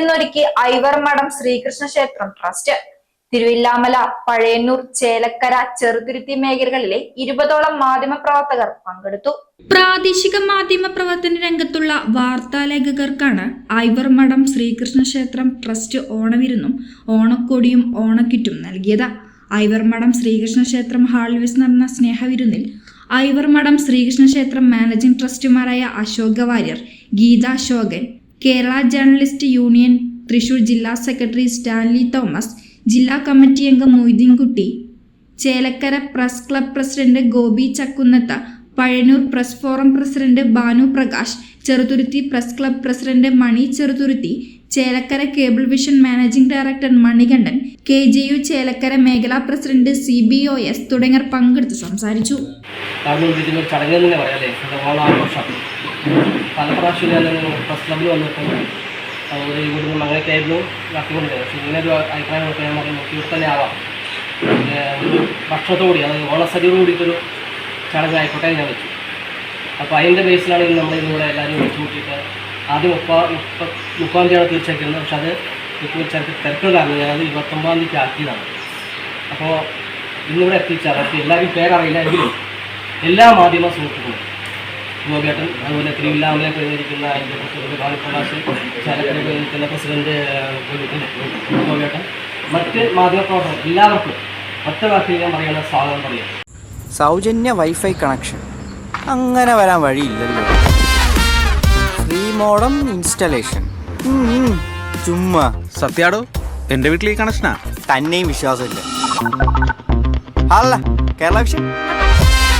കോടിക്ക് ഐവർ മഠം ശ്രീകൃഷ്ണ ക്ഷേത്രം ട്രസ്റ്റ്. തിരുവില്ലാമല പഴയന്നൂർ ചേലക്കര ചെറുതുരുത്തി മേഖലകളിലെ ഇരുപതോളം മാധ്യമ പ്രവർത്തകർ പങ്കെടുത്തു. പ്രാദേശിക മാധ്യമ പ്രവർത്തന രംഗത്തുള്ള വാർത്താലേഖകർക്കാണ് ഐവർ മഠം ശ്രീകൃഷ്ണ ക്ഷേത്രം ട്രസ്റ്റ് ഓണവിരുന്നും ഓണക്കോടിയും ഓണക്കിറ്റും നൽകിയത്. ഐവർ മഠം ശ്രീകൃഷ്ണ ക്ഷേത്രം ഹാളിൽ വെച്ച് നടന്ന സ്നേഹവിരുന്നിൽ ഐവർ മഠം ശ്രീകൃഷ്ണ ക്ഷേത്രം മാനേജിംഗ് ട്രസ്റ്റുമാരായ അശോക വാര്യർ ഗീത അശോകൻ കേരള ജേർണലിസ്റ്റ് യൂണിയൻ തൃശൂർ ജില്ലാ സെക്രട്ടറി സ്റ്റാൻലി തോമസ് ജില്ലാ കമ്മിറ്റി അംഗം Moideenkutty Chelakkara press club president Gopi Chakkunnath Pazhayannur press forum president Banu Prakash Cheruthuruthy press club president Mani Cheruthuruthy Chelakkara cable vision managing director Manikandan K J U Chelakkara മേഖലാ president C B O S തുടങ്ങിയവർ പങ്കെടുത്ത് സംസാരിച്ചു. പല പ്രാവശ്യം ഞാൻ വന്നിട്ടുണ്ട് ഒരു ഇവിടുന്ന് അങ്ങനെയൊക്കെ ആയിരുന്നു പക്ഷേ ഇങ്ങനെ ഒരു അഭിപ്രായം നോക്കി ഞാൻ പറഞ്ഞു നോക്കി ആവാം ഒരു അതായത് ഓണസദ്യയോട് കൂടിയിട്ടൊരു ചടങ്ങ് ഞാൻ വെച്ചു. അപ്പോൾ അതിന്റെ ബേസിലാണ് നമ്മൾ ഇന്നിവിടെ എല്ലാവരും വിളിച്ചു കൂട്ടിയിട്ട് ആദ്യം മുപ്പാ മുപ്പ മുപ്പാം തീർച്ചയായിട്ടും പക്ഷെ അത് ഇപ്പോൾ ചിലപ്പോൾ തിരക്കുള്ള കാരണം ഞാനത് ഇരുപത്തൊമ്പതാം തീയതി ആക്കിയതാണ്. അപ്പോൾ ഇന്നിവിടെ എത്തിച്ചാൽ എല്ലാവരും പേരറിയില്ല എങ്കിലും എല്ലാ മാധ്യമ സുഹൃത്തുക്കളും ഗോപിയേട്ടൻ അതുപോലെ തിരുവില്ലാമലെ പ്രതിനിധിക്കുന്ന അതിന്റെ പ്രസിഡന്റ് ബാലപ്രകാശ് ചാലക്കര പ്രതിനിധിക്കുന്ന പ്രസിഡന്റ് ഗോപിയേട്ടൻ മറ്റ് മാധ്യമപ്രവർത്തകർ എല്ലാവർക്കും ഒറ്റ വാക്കിൽ ഞാൻ പറയുന്ന സ്വാഗതം പറയാം സൗജന്യ വൈഫൈ കണക്ഷൻ. അങ്ങനെ വരാൻ വഴിയില്ലല്ലോ. Free modem installation. ചുമ്മാ. സത്യാടോ എന്റെ വീട്ടിൽ ഈ കണക്ഷനാ? തന്നെയും വിശ്വാസമില്ല. അല്ല കേരള വിഷൻ.